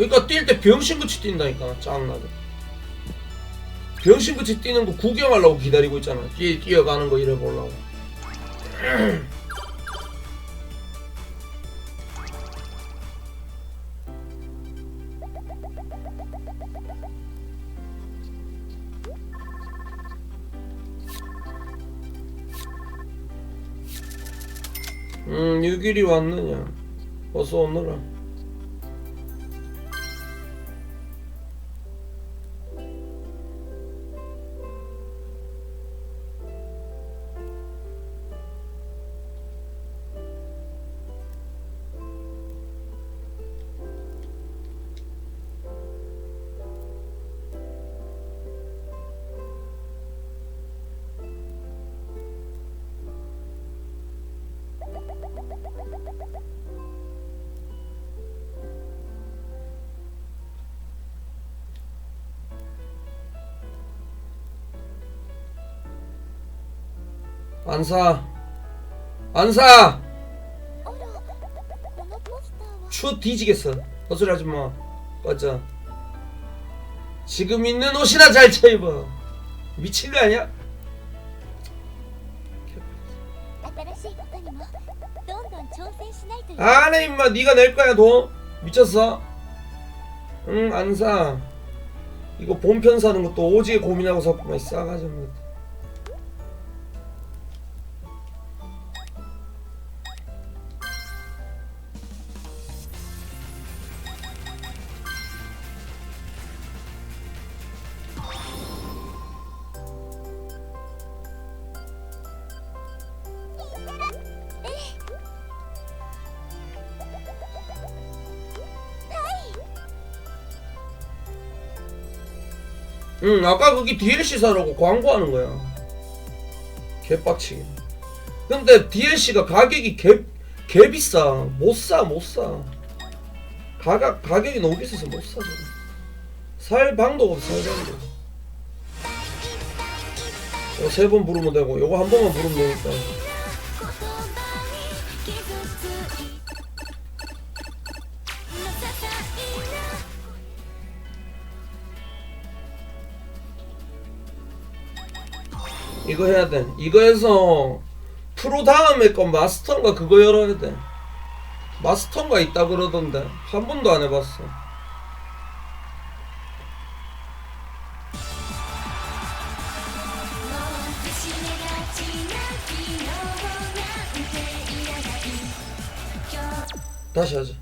그러니까 뛸 때 병신같이 뛴다니까 짱나게. 병신같이 뛰는 거 구경하려고 기다리고 있잖아. 뛰, 뛰어가는 거 이래 보려고. 음 6일이 왔느냐? 어서 오너라 안사. 안사! 추 뒤지겠어. 거슬 아줌마. 맞아. 지금 있는 옷이나 잘 차입어. 미친 거 아니야? 안해 임마. 네가 낼 거야 돈. 미쳤어? 응 안사. 이거 본편 사는 것도 오지게 고민하고 샀구만 싸가지 없는 응 아까 거기 DLC 사라고 광고하는 거야. 개빡치게. 근데 DLC가 가격이 개, 개 비싸. 못사 못사. 가격, 가격이 너무 비싸서 못사 살 방도가 없어 살 방도 이거 세번 부르면 되고 요거 한 번만 부르면 되니까 이거 해야 돼. 이거 해서 프로 다음에 거 마스터인가 그거 열어야 돼. 마스터인가 있다 그러던데 한 번도 안 해봤어. 다시 하자.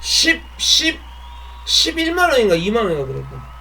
10, 10, 11만원인가 2만원인가 그랬고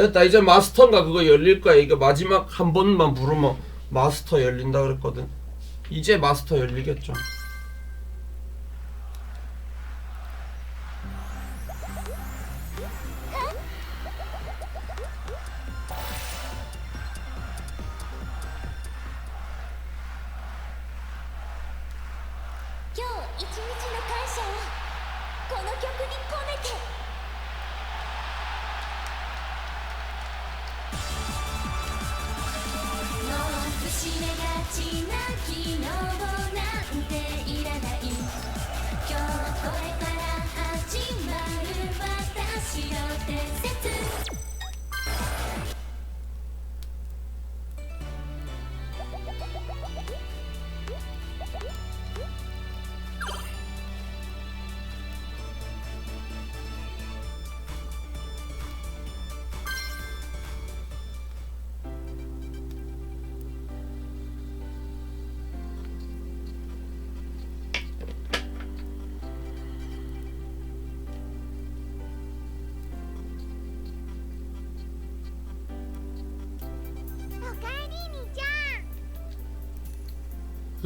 됐다. 이제 마스터인가 그거 열릴 거야. 이거 마지막 한 번만 부르면 마스터 열린다 그랬거든. 이제 마스터 열리겠죠「 昨日なんて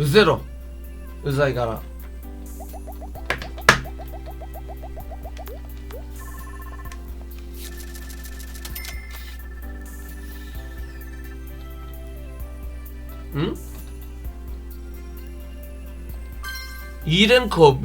으세로 의사이 가라 응? 2랭크업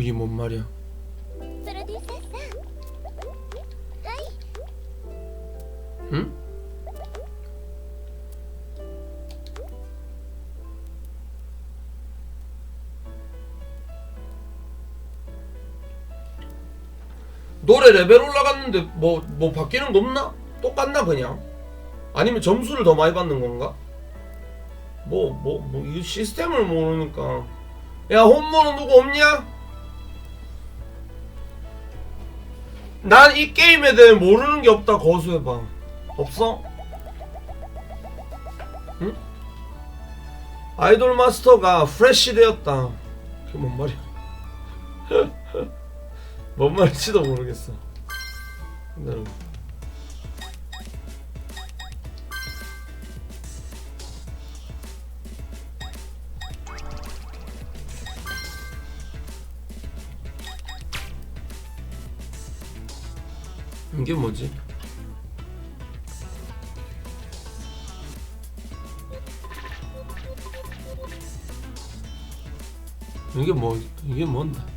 노래 레벨 올라갔는데 뭐 뭐 바뀌는 거 없나? 똑같나 그냥? 아니면 점수를 더 많이 받는 건가? 뭐 뭐 뭐 이 시스템을 모르니까 야 홈모는 누구 없냐? 난 이 게임에 대해 모르는 게 없다 거수해봐 없어? 응? 아이돌 마스터가 프레시 되었다 그게 뭔 말이야 뭔 말인지도 모르겠어 기다려 이게 뭐지? 이게 뭐 이게 뭔데?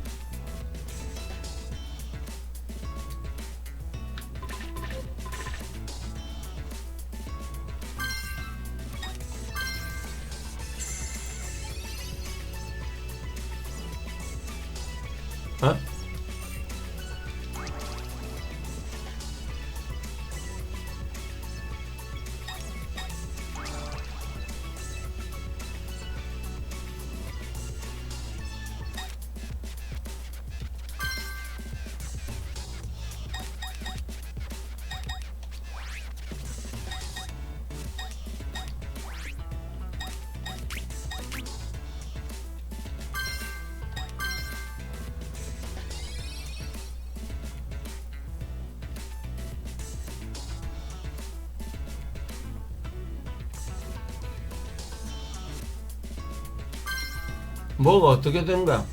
뭐가 어떻게 된 거야?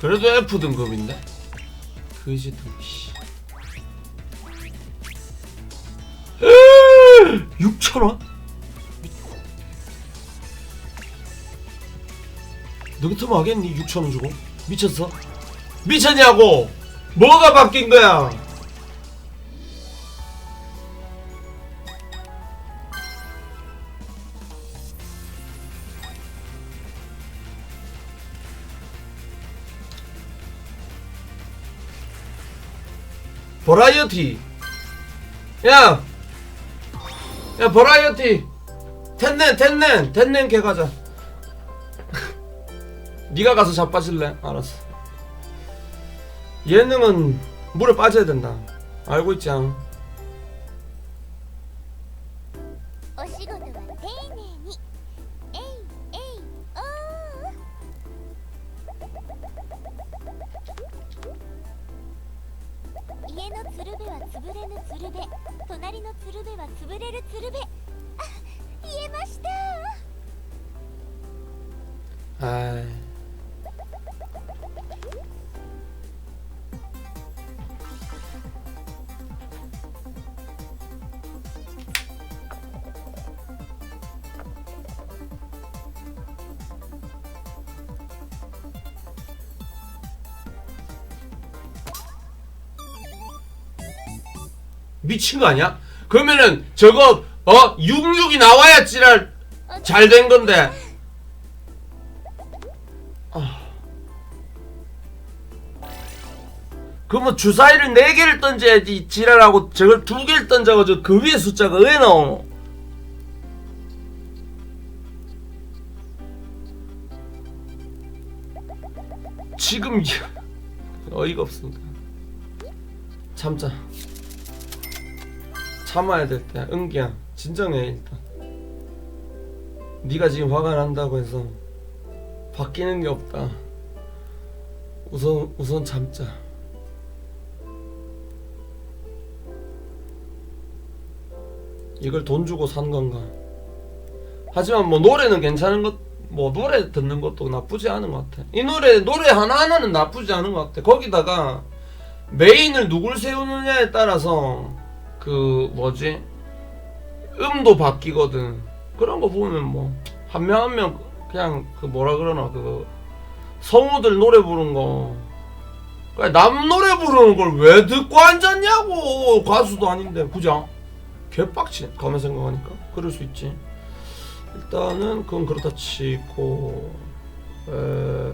그래도 F 등급인데? 그지 등급 씨. 6천원? 너 같으면 하겠니? 6천원 주고? 미쳤어? 미쳤냐고! 뭐가 바뀐 거야? 버라이어티 야! 야 버라이어티 텐넨 텐넨 텐넨 개 가자 네가 가서 자빠질래? 알았어 예능은 물에 빠져야 된다 알고 있지 않아? 潰れぬつるべ。隣のつるべは潰れるつるべ。 미친 거 아니야? 그러면은 저거 어? 66이 나와야 지랄 잘 된 건데. 그러면 주사위를 4개를 던져야지 지랄하고 저걸 2개를 던져가지고 그 위에 숫자가 왜 나오노? 지금 이- 어이가 없으니까 참자 참아야 될 때야 은기야 진정해 일단 네가 지금 화가 난다고 해서 바뀌는 게 없다 우선 우선 참자 이걸 돈 주고 산 건가? 하지만 뭐 노래는 괜찮은 것, 뭐 노래 듣는 것도 나쁘지 않은 것 같아. 이 노래 노래 하나 하나는 나쁘지 않은 것 같아. 거기다가 메인을 누굴 세우느냐에 따라서 그 뭐지 음도 바뀌거든. 그런 거 보면 뭐 한 명 한 명 그냥 그 뭐라 그러나 그 성우들 노래 부른 거. 그남 노래 부르는 걸 왜 듣고 앉았냐고 가수도 아닌데 그죠? 개빡치네 가만 생각하니까 그럴 수 있지 일단은 그건 그렇다 치고 에...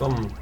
嗯